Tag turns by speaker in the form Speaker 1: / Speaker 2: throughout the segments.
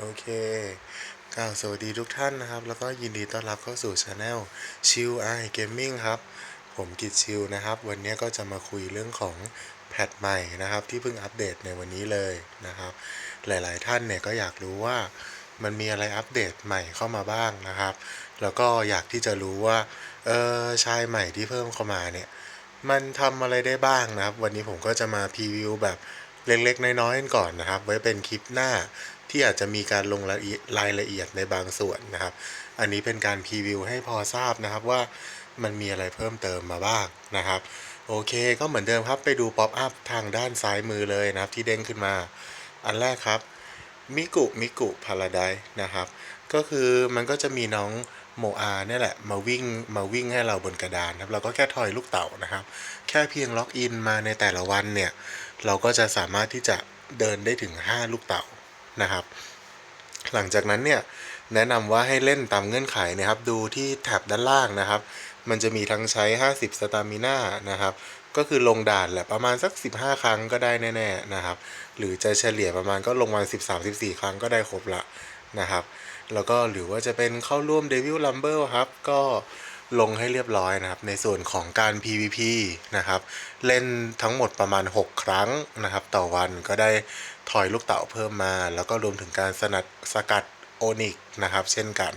Speaker 1: โอเคกล่าวสวัสดีทุกท่านนะครับ แล้วก็ยินดีต้อนรับเข้าสู่ช anel ชิลไอเกมมิ่งครับ ผมกิตชิลนะครับ วันนี้ก็จะมาคุยเรื่องของแพทใหม่นะครับ ที่เพิ่งอัปเดตในวันนี้เลยนะครับ หลายๆท่านเนี่ยก็อยากรู้ว่ามันมีอะไรอัปเดตใหม่เข้ามาบ้างนะครับ แล้วก็อยากที่จะรู้ว่าเออชายใหม่ที่เพิ่มเข้ามาเนี่ยมันทำอะไรได้บ้างนะครับ วันนี้ผมก็จะมาพรีวิวแบบเล็กๆ น้อยๆกันก่อนนะครับ ไว้เป็นคลิปหน้า ที่อาจจะมีการลงรายละเอียดในบางส่วนนะครับ อันนี้เป็นการพรีวิวให้พอทราบนะครับว่ามันมีอะไรเพิ่มเติมมาบ้างนะครับ โอเคก็เหมือนเดิมครับไปดูป๊อปอัพทางด้านซ้ายมือเลยนะครับที่เด้งขึ้นมา อันแรกครับมิกุมิกุพาราไดนะครับ ก็คือมันก็จะมีน้องโมอาเนี่ยแหละมาวิ่งมาวิ่งให้เราบนกระดานครับเราก็แค่ทอยลูกเต่านะครับ แค่เพียงล็อกอินมาในแต่ละวันเนี่ย เราก็จะสามารถที่จะเดินได้ถึง 5 ลูกเต่า นะครับ หลังจากนั้นเนี่ยแนะนำว่าให้เล่นตามเงื่อนไขนะครับ ดูที่แท็บด้านล่างนะครับ มันจะมีทั้งใช้ 50 สตามิน่านะครับก็คือลงด่านแหละประมาณสัก 15 ครั้งก็ได้แน่ๆนะครับ หรือจะเฉลี่ยประมาณก็ลงมา13-14 ครั้งก็ได้ครบละนะครับ แล้วก็หรือว่าจะเป็นเข้าร่วม Devil Rumble ครับ ก็ ลงให้เรียบร้อยนะครับ ในส่วนของการ PVP นะครับ เล่นทั้งหมดประมาณ 6 ครั้งนะครับ ต่อวันก็ได้ถอยลูกเต๋าเพิ่มมา แล้วก็รวมถึงการสนัดสกัดโอนิกนะครับ เช่นกัน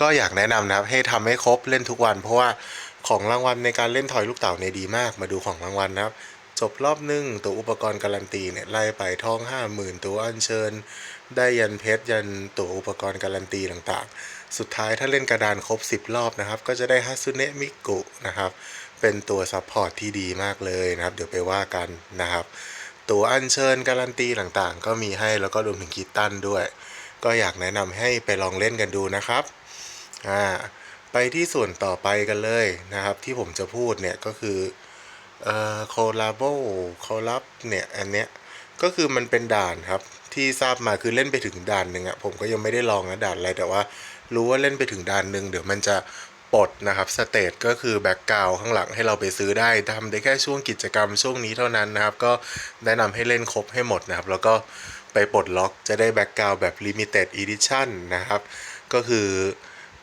Speaker 1: ก็อยากแนะนำนะครับ ให้ทำให้ครบเล่นทุกวัน เพราะว่าของรางวัลในการเล่นถอยลูกเต๋าเนี่ยดีมาก มาดูของรางวัลนะครับ จบรอบหนึ่งตัวอุปกรณ์การันตีเนี่ยไล่ไปทอง 50,000 ตัวอัญเชิญ ได้ยันเพชรยันตัวอุปกรณ์การันตีต่างๆ สุดท้ายถ้าเล่นกระดานครบ 10 รอบนะครับ ก็จะได้ฮัซุเนะมิกุนะครับ เป็นตัวซัพพอร์ตที่ดีมากเลยนะครับ เดี๋ยวไปว่ากันนะครับ ตัวอัญเชิญการันตีต่างๆ ก็มีให้แล้วก็รวมถึงคิตตันด้วย ก็อยากแนะนำให้ไปลองเล่นกันดูนะครับอ่าไปที่ส่วนต่อไปกันเลยนะครับ ที่ผมจะพูดเนี่ยก็คือเอ่อโคลาโบโคลับเนี่ยอันเนี้ย ก็คือมันเป็นด่านครับ ที่ทราบมาคือเล่นไปถึงด่านหนึ่งอะผมก็ยังไม่ได้ลองนะด่านอะไรแต่ว่า รู้ว่าเล่นไปถึงด่านหนึ่งเดี๋ยวมันจะปลดนะครับสเตตก็คือแบ็กกราวข้างหลังให้เราไปซื้อได้ทำได้แค่ช่วงกิจกรรมช่วงนี้เท่านั้นนะครับ ก็แนะนำให้เล่นครบให้หมดนะครับ แล้วก็ไปปลดล็อกจะได้แบ็กกราวแบบ Limited Edition นนะครับ ก็คือ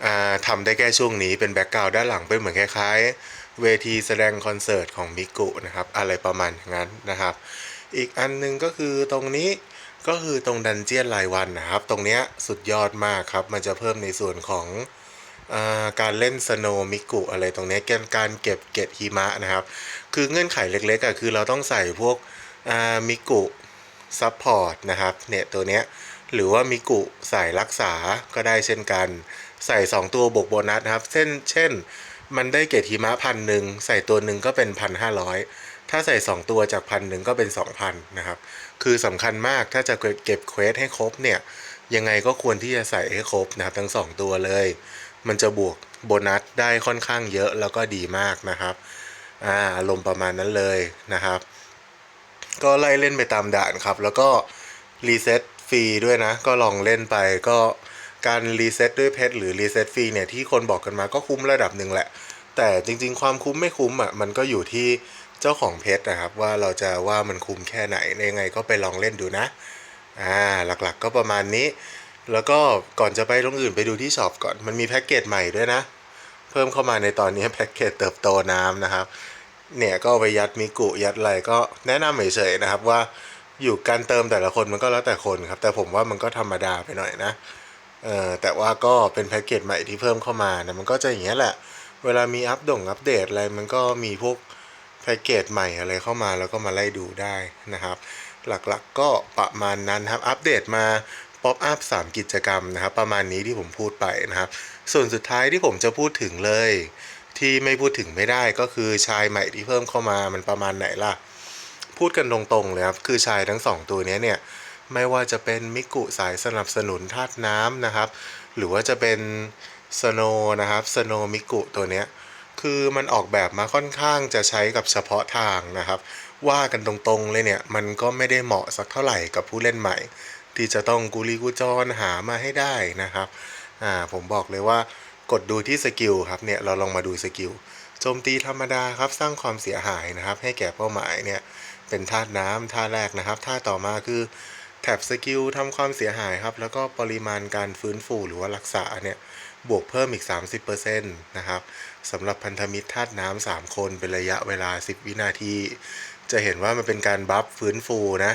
Speaker 1: อ่าทำได้แค่ช่วงนี้เป็นแบ็กกราวด้านหลังเป็นเหมือนคล้ายๆ เวทีแสดงคอนเสิร์ตของมิกุนะครับ อะไรประมาณอย่างนั้นนะครับ อีกอันหนึงก็คือตรงนี้ก็คือตรงดันเจียนรายวันนะครับ ตรงเนี้ยสุดยอดมากครับ มันจะเพิ่มในส่วนของอาการเล่นสโนมิกุอะไรตรงนี้เกณฑ์การเก็บเกตหิมะนะครับ คือเงื่อนไขเล็กๆอะคือเราต้องใส่พวกมิกุซัพพอร์ตนะครับเนี่ยตัวเนี้ยหรือว่ามิกุใส่รักษาก็ได้เช่นกัน ใส่ 2 ตัวบวกโบนัสนะครับ เช่นเช่น มันได้เกรดหิมะพันหนึ่งใส่ตัวหนึ่งก็เป็นพันห้าร้อย ถ้าใส่ 2 ตัวจากพันหนึ่งก็เป็น 2,000นะครับ คือสำคัญมากถ้าจะเก็บเควสให้ครบเนี่ย ยังไงก็ควรที่จะใส่ให้ครบนะครับ ทั้ง 2 ตัวเลย มันจะบวกโบนัสได้ค่อนข้างเยอะแล้วก็ดีมากนะครับ อ่าอารมณ์ประมาณนั้นเลยนะครับ ก็ไล่เล่นไปตามด่านครับ แล้วก็รีเซ็ตฟรีด้วยนะ ก็ลองเล่นไปก็การรีเซ็ตด้วยเพชรหรือรีเซ็ตฟรีเนี่ยที่คนบอกกันมาก็คุ้มระดับหนึ่งแหละ แต่จริง ๆ ความคุ้มไม่คุ้มอะมันก็อยู่ที่ เจ้าของเพชรนะครับ ว่าเราจะว่ามันคุ้มแค่ไหนยังไงก็ไปลองเล่นดูนะอ่าหลักๆก็ประมาณนี้ แล้วก็ก่อนจะไปตรงอื่นไปดูที่ช็อปก่อนมันมีแพ็กเกจใหม่ด้วยนะ เพิ่มเข้ามาในตอนนี้แพ็กเกจเติบโตน้ำนะครับ เนี่ยก็ไปยัดมิกุยัดอะไรก็แนะนำเฉยๆนะครับว่าอยู่การเติมแต่ละคนมันก็แล้วแต่คนครับ แต่ผมว่ามันก็ธรรมดาไปหน่อยนะเออแต่ว่าก็เป็นแพ็กเกจใหม่ที่เพิ่มเข้ามานะมันก็จะอย่างเงี้ยแหละ เวลามีอัปดงอัปเดตอะไรมันก็มีพวก แพ็กเกจใหม่อะไรเข้ามาแล้วก็มาไล่ดูได้นะครับ หลักๆก็ประมาณนั้นครับ อัปเดตมาป๊อปอัพ3กิจกรรมนะครับ ประมาณนี้ที่ผมพูดไปนะครับ ส่วนสุดท้ายที่ผมจะพูดถึงเลย ที่ไม่พูดถึงไม่ได้ก็คือชายใหม่ที่เพิ่มเข้ามามันประมาณไหนล่ะ พูดกันตรงๆเลยครับ คือชายทั้งสองตัวเนี้ยเนี่ย ไม่ว่าจะเป็นมิกุสายสนับสนุนธาตุน้ำนะครับ หรือว่าจะเป็นสโนนะครับสโนมิกุตัวเนี้ย คือมันออกแบบมาค่อนข้างจะใช้กับเฉพาะทางนะครับ ว่ากันตรงๆเลยเนี่ย มันก็ไม่ได้เหมาะสักเท่าไหร่กับผู้เล่นใหม่ ที่จะต้องกุลีกุจรหามาให้ได้นะครับอ่าผมบอกเลยว่ากดดูที่สกิลครับเนี่ยเราลองมาดูสกิลโจมตีธรรมดาครับสร้างความเสียหายนะครับ ให้แก่เป้าหมายเนี่ยเป็นธาตุน้ำท่าแรกนะครับท่าต่อมาคือแท็บสกิลทำความเสียหายครับ แล้วก็ปริมาณการฟื้นฟูหรือว่ารักษาเนี่ย บวกเพิ่มอีก 30%นะครับสำหรับพันธมิตรธาตุน้ำ3คนเป็นระยะเวลา 10 วินาที จะเห็นว่ามันเป็นการบัฟฟื้นฟูนะ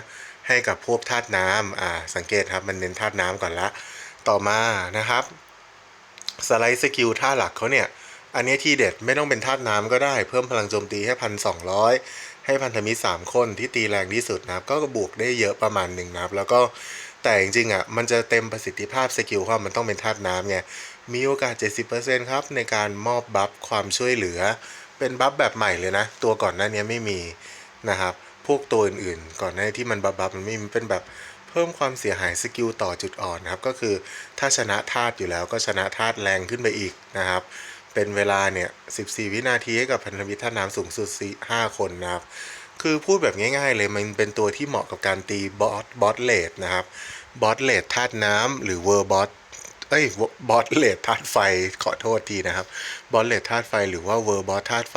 Speaker 1: ให้กับพวกธาตุน้ำอ่าสังเกตครับมันเน้นธาตุน้ำก่อนละต่อมานะครับสไลด์สกิลท่าหลักเขาเนี่ย อันนี้ที่เด็ดไม่ต้องเป็นธาตุน้ำก็ได้ เพิ่มพลังโจมตีให้พันสองร้อยให้พันธมิตรสามคนที่ตีแรงที่สุดนะครับ ก็บวกได้เยอะประมาณหนึ่งนะครับ แล้วก็แต่จริงๆอะมันจะเต็มประสิทธิภาพสกิลเขามันต้องเป็นธาตุน้ำไง มีโอกาส 70%ครับในการมอบบัฟความช่วยเหลือ เป็นบัฟแบบใหม่เลยนะ ตัวก่อนหน้านี้ไม่มีนะครับ พวกตัวอื่นๆ ก่อนหน้าที่มันบัฟบัฟมันไม่มีเป็นแบบเพิ่มความเสียหายสกิลต่อจุดอ่อนนะครับ ก็คือถ้าชนะธาตุอยู่แล้วก็ชนะธาตุแรงขึ้นไปอีกนะครับ เป็นเวลาเนี่ย 14 วินาทีให้กับพันธมิตรท่าน้ำสูงสุด5คนนะครับคือพูดแบบง่ายๆเลยมันเป็นตัวที่เหมาะกับการตีบอสบอสเลดนะครับบอสเลดธาตุน้ำหรือเวอร์บอส เอ้ยบอสเลดธาตุไฟขอโทษทีนะครับบอสเลดธาตุไฟหรือว่าเวอร์บอสธาตุไฟ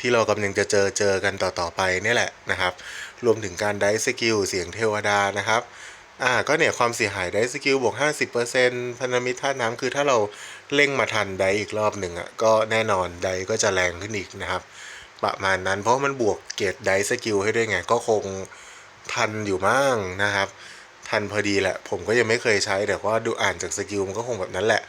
Speaker 1: ที่เรากำลังจะเจอเจอกันต่อๆไปนี่แหละนะครับ รวมถึงการได้สกิลเสียงเทวดานะครับอ่าก็เนี่ยความเสียหายได้สกิลบวก 50%พันธมิตรธาตุน้ำคือถ้าเราเร่งมาทันไดอีกรอบหนึ่งอะก็แน่นอนได้ก็จะแรงขึ้นอีกนะครับ ประมาณนั้นเพราะมันบวกเกรดได้สกิลให้ด้วยไงก็คงทันอยู่มั่งนะครับ ทันพอดีแหละ ผมก็ยังไม่เคยใช้แต่ว่าดูอ่านจากสกิลมันก็คงแบบนั้นแหละ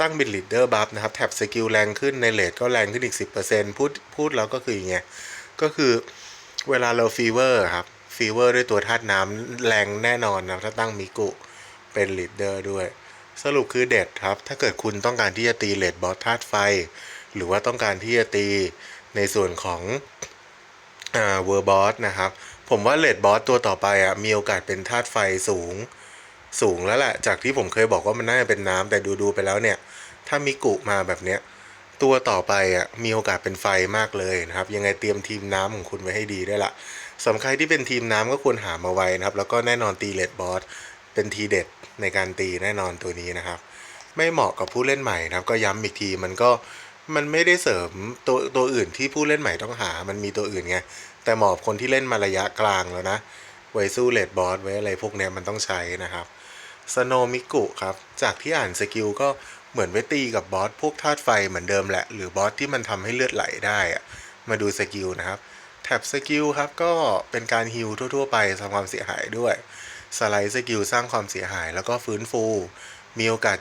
Speaker 1: ตั้งบิดลีดเดอร์บัฟนะครับแท็บสกิลแรงขึ้นในเลทก็แรงขึ้นอีก 10%พูดพูดแล้วก็คืออย่างเงี้ยก็คือเวลาเราฟีเวอร์ครับฟีเวอร์ด้วยตัวธาตุน้ำแรงแน่นอนนะถ้าตั้งมิกุเป็นลีดเดอร์ด้วย สรุปคือเด็ดครับ ถ้าเกิดคุณต้องการที่จะตีเลดบอสธาตุไฟ หรือว่าต้องการที่จะตีในส่วนของเวอร์บอสนะครับ ผมว่าเลดบอสตัวต่อไปอะมีโอกาสเป็นธาตุไฟสูงสูงแล้วแหละจากที่ผมเคยบอกว่ามันน่าจะเป็นน้ำแต่ดูๆไปแล้วเนี่ย ถ้ามีกุมาแบบเนี้ยตัวต่อไปอะมีโอกาสเป็นไฟมากเลยนะครับ ยังไงเตรียมทีมน้ำของคุณไว้ให้ดีได้ละสำคัญที่เป็นทีมน้ำก็ควรหามาไว้นะครับ แล้วก็แน่นอนตีเลดบอสเป็นทีเด็ดในการตีแน่นอนตัวนี้นะครับ ไม่เหมาะกับผู้เล่นใหม่นะครับ ก็ย้ำอีกทีมันก็มันไม่ได้เสริมตัวตัวอื่นที่ผู้เล่นใหม่ต้องหา มันมีตัวอื่นไง แต่หมาะกับคนที่เล่นมาระยะกลางแล้วนะ ไว้สู้เลดบอสไว้อะไรพวกเนี้ยมันต้องใช้นะครับสโนมิกุครับ จากที่อ่านสกิลก็เหมือนไว้ตีกับบอสพวกธาตุไฟเหมือนเดิมแหละ หรือบอสที่มันทำให้เลือดไหลได้อะมาดูสกิลนะครับ แท็บสกิลครับก็เป็นการฮิลทั่ว ๆ ไปทำความเสียหายด้วย สไลด์สกิลสร้างความเสียหายแล้วก็ฟื้นฟู มีโอกาส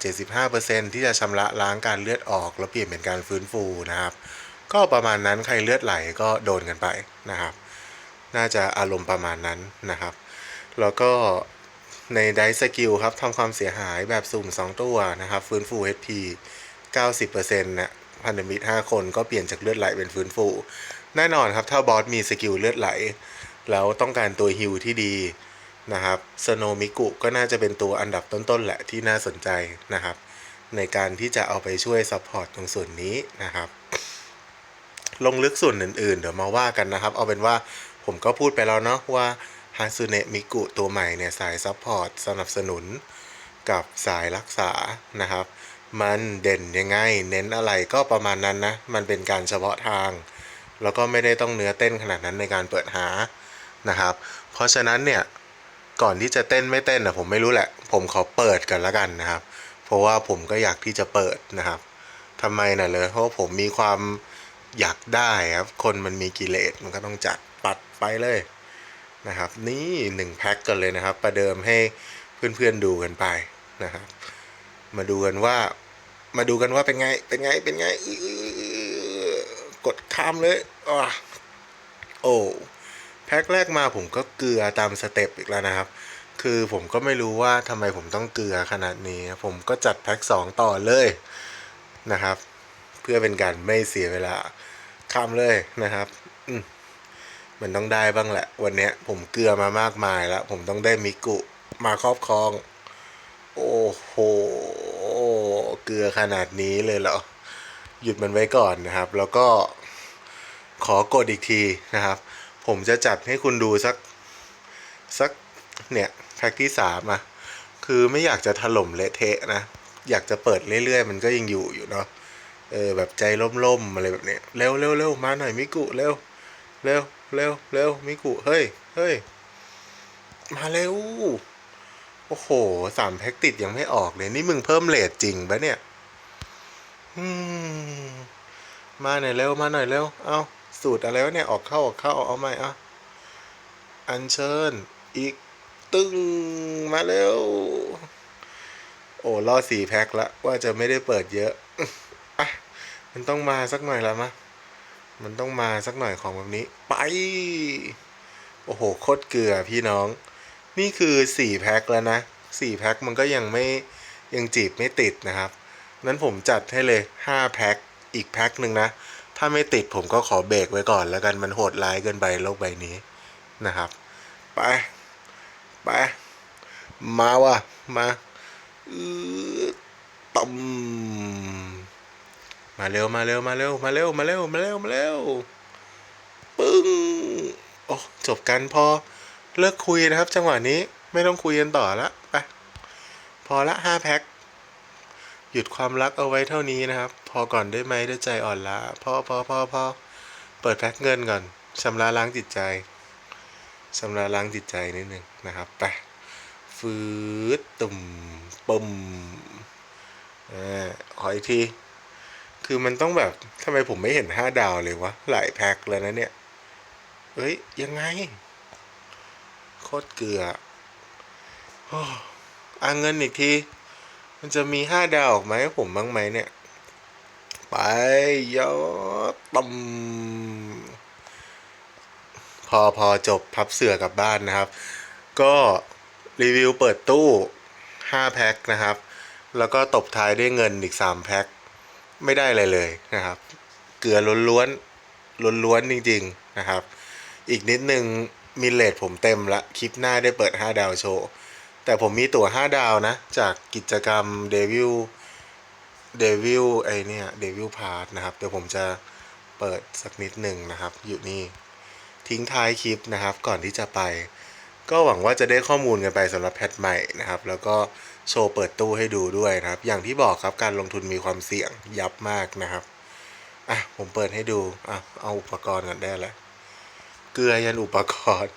Speaker 1: 75%ที่จะชำระล้างการเลือดออก แล้วเปลี่ยนเป็นการฟื้นฟูนะครับ ก็ประมาณนั้นใครเลือดไหลก็โดนกันไปนะครับ น่าจะอารมณ์ประมาณนั้นนะครับ แล้วก็ในไดสกิลครับทำความเสียหายแบบสุ่ม 2 ตัวนะครับ ฟื้นฟู HP 90%นะพันธมิตร 5 คนก็เปลี่ยนจากเลือดไหลเป็นฟื้นฟู แน่นอนครับ ถ้าบอสมีสกิลเลือดไหล แล้วต้องการตัวฮิลที่ดีนะครับสโนมิกุก็น่าจะเป็นตัวอันดับต้นๆแหละที่น่าสนใจนะครับ ในการที่จะเอาไปช่วยซัพพอร์ตตรงส่วนนี้นะครับ ลงลึกส่วนอื่น ๆ เดี๋ยวมาว่ากันนะครับ เอาเป็นว่าผมก็พูดไปแล้วเนาะว่าฮาซุเนะมิกุตัวใหม่เนี่ยสายซัพพอร์ตสนับสนุนกับสายรักษานะครับ มันเด่นยังไง เน้นอะไรก็ประมาณนั้นนะ มันเป็นการเฉพาะทาง แล้วก็ไม่ได้ต้องเนื้อเต้นขนาดนั้นในการเปิดหานะครับ เพราะฉะนั้นเนี่ยก่อนที่จะเต้นไม่เต้นนะผมไม่รู้แหละ ผมขอเปิดกันล้วกันนะครับ เพราะว่าผมก็อยากที่จะเปิดนะครับทำไมน่ะเลยเพราะว่าผมมีความ อยากได้ครับ คนมันมีกิเลสมันก็ต้องจัดปัดไปเลยนะครับ นี่หนึ่งแพ็คกันเลยนะครับ ประเดิมให้เพื่อนๆดูกันไปนะครับ มาดูกันว่า มาดูกันว่าเป็นไง เป็นไง เป็นไงกดข้ามเลยอโอ้แพ็คแรกมาผมก็เกลือตามสเต็ปอีกแล้วนะครับ คือผมก็ไม่รู้ว่าทำไมผมต้องเกลือขนาดนี้ ผมก็จัดแพ็คสองต่อเลยนะครับ เพื่อเป็นการไม่เสียเวลาข้ามเลยนะครับอมันต้องได้บ้างแหละ วันเนี้ยผมเกลือมามากมายแล้ว ผมต้องได้มิกุมาครอบครอง โอ้โหเกลือขนาดนี้เลยเหรอ หยุดมันไว้ก่อนนะครับ แล้วก็ขอกดอีกทีนะครับ ผมจะจัดให้คุณดูสัก สักเนี่ยแพ็คที่สามอะคือไม่อยากจะถล่มเละเทะนะ อยากจะเปิดเรื่อยๆ มันก็ยังอยู่อยู่เนาะ เออแบบใจล่มๆอะไรแบบนี้เร็วเร็วเร็วมาหน่อยมิกุเร็วเร็วเร็วเร็วมิกุเฮ้ยเฮ้ยมาเร็วโอ้โหสามแพ็กติดยังไม่ออกเลย นี่มึงเพิ่มเลทจริงปะเนี่ยมาหน่อยเร็วมาหน่อยเร็วเอาสูตรอะไรวะเนี่ยออกเข้าออกเข้าเอาใหม่อะอัญเชิญอีกตึงมาเร็ว โอ้รอสี่แพ็คละว่าจะไม่ได้เปิดเยอะ มันต้องมาสักหน่อยและมะ มันต้องมาสักหน่อยของแบบนี้ ไป โอ้โห โคตรเกลือพี่น้อง นี่คือสี่แพ็คแล้วนะสี่แพ็คมันก็ยังไม่ยังจีบไม่ติดนะครับ นั้นผมจัดให้เลยห้าแพ็คอีกแพ็คหนึ่งนะ ถ้าไม่ติดผมก็ขอเบรกไว้ก่อนแล้วกันมันโหดร้ายเกินไปโลกใบนี้นะครับ ไป ไป มาว่ะ มา อือตำมาเร็วมาเร็วมาเร็วมาเร็วมาเร็วมาเร็วมาเร็วปึ้งโอ้จบกันพอเลิกคุยนะครับ จังหวะนี้ไม่ต้องคุยกันต่อละไปพอละห้าแพ็คหยุดความรักเอาไว้เท่านี้นะครับ พอก่อนได้ไหมด้วยใจอ่อนละพอพอพอพอเปิดแพ็คเงินก่อนชำระล้างจิตใจชำระล้างจิตใจนิดหนึ่งนะครับไปฟืดตุ่มปุ่มอ่าขออีกที คือมันต้องแบบทำไมผมไม่เห็นห้าดาวเลยวะ หลายแพ็คแล้วนะเนี่ยเฮ้ย ยังไง โคตรเกลืออ่าเงินอีกที มันจะมีห้าดาวออกมาให้ผมบ้างไหมเนี่ย ไปยอดตำพอพอจบพับเสือกลับบ้านนะครับ ก็รีวิวเปิดตู้ 5 แพ็คนะครับ แล้วก็ตบท้ายด้วยเงินอีก 3 แพ็ค ไม่ได้อะไรเลยนะครับ เกลือล้วนๆล้วนๆจริง ๆนะครับ อีกนิดนึงมิลเลตผมเต็มละคลิปหน้าได้เปิด 5 ดาวโชว์ แต่ผมมีตั๋ว 5 ดาวนะ จากกิจกรรมเดวิลเดวิลไอเนี่ยเดวิลพาร์ทนะครับ เดี๋ยวผมจะเปิดสักนิดหนึ่งนะครับ อยู่นี่ ทิ้งท้ายคลิปนะครับก่อนที่จะไป ก็หวังว่าจะได้ข้อมูลกันไปสำหรับแพทใหม่นะครับ แล้วก็ โชว์เปิดตู้ให้ดูด้วยนะครับ อย่างที่บอกครับการลงทุนมีความเสี่ยงยับมากนะครับอะผมเปิดให้ดูอะเอาอุปกรณ์ก่อนได้แล้วเกลือยันอุปกรณ์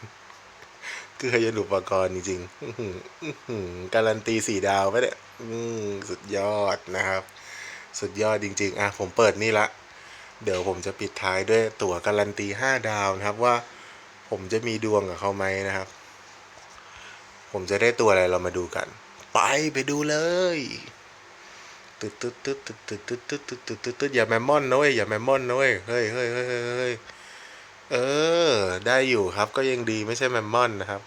Speaker 1: เกลือยันอุปกรณ์จริงๆการันตีสี่ดาวไปเนี่ยสุดยอดนะครับ สุดยอดจริง ๆ อะผมเปิดนี่ละ เดี๋ยวผมจะปิดท้ายด้วยตั๋วการันตีห้าดาวนะครับว่า ผมจะมีดวงกับเขาไหมนะครับ ผมจะได้ตัวอะไรเรามาดูกัน ไปไปดูเลยตึ๊ดตึ๊ดตึ๊ดตึ๊ดตึ๊ดตึ๊ดตึ๊ดตึ๊ดตึ๊ดตึ๊ดตึ๊ดอย่าแมมมอนนะเว้ยอย่าแมมมอนนะเว้ยเฮ้ยเฮ้ยเฮ้ยเฮ้ยเฮ้ยเออ ได้อยู่ครับก็ยังดีไม่ใช่แมมมอนนะครับ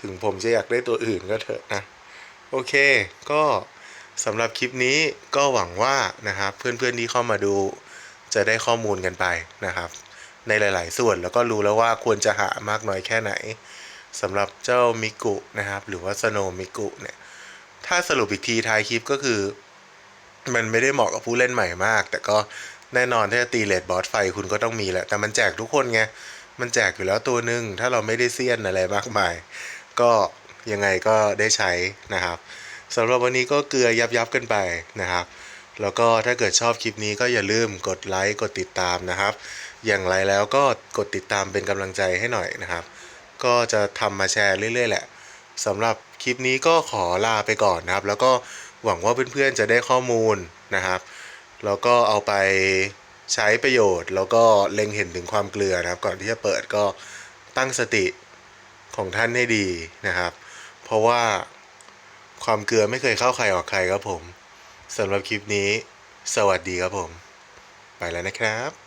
Speaker 1: ถึงผมจะอยากได้ตัวอื่นก็เถอะนะ โอเค ก็สำหรับคลิปนี้ก็หวังว่านะครับ เพื่อนๆที่เข้ามาดูจะได้ข้อมูลกันไปนะครับ ในหลาย ๆ ส่วนแล้วก็รู้แล้วว่าควรจะหามากน้อยแค่ไหนสำหรับเจ้ามิกุนะครับ หรือว่าสโนมิกุเนี่ย ถ้าสรุปอีกทีท้ายคลิปก็คือ มันไม่ได้เหมาะกับผู้เล่นใหม่มาก แต่ก็แน่นอนถ้าจะตีเลดบอสไฟคุณก็ต้องมีแหละ แต่มันแจกทุกคนไง มันแจกอยู่แล้วตัวหนึ่งถ้าเราไม่ได้เซียนอะไรมากมาย ก็ยังไงก็ได้ใช้นะครับสำหรับวันนี้ก็เกลือยับยับกันไปนะครับ แล้วก็ถ้าเกิดชอบคลิปนี้ก็อย่าลืมกดไลค์กดติดตามนะครับ อย่างไรแล้วก็กดติดตามเป็นกำลังใจให้หน่อยนะครับ ก็จะทำมาแชร์เรื่อยๆแหละ สำหรับคลิปนี้ก็ขอลาไปก่อนนะครับ แล้วก็หวังว่าเพื่อนๆจะได้ข้อมูลนะครับแล้วก็เอาไปใช้ประโยชน์ แล้วก็เล็งเห็นถึงความเกลือนะครับ ก่อนที่จะเปิดก็ตั้งสติของท่านให้ดีนะครับ เพราะว่าความเกลือไม่เคยเข้าใครออกใครครับผมสำหรับคลิปนี้ สวัสดีครับผม ไปแล้วนะครับ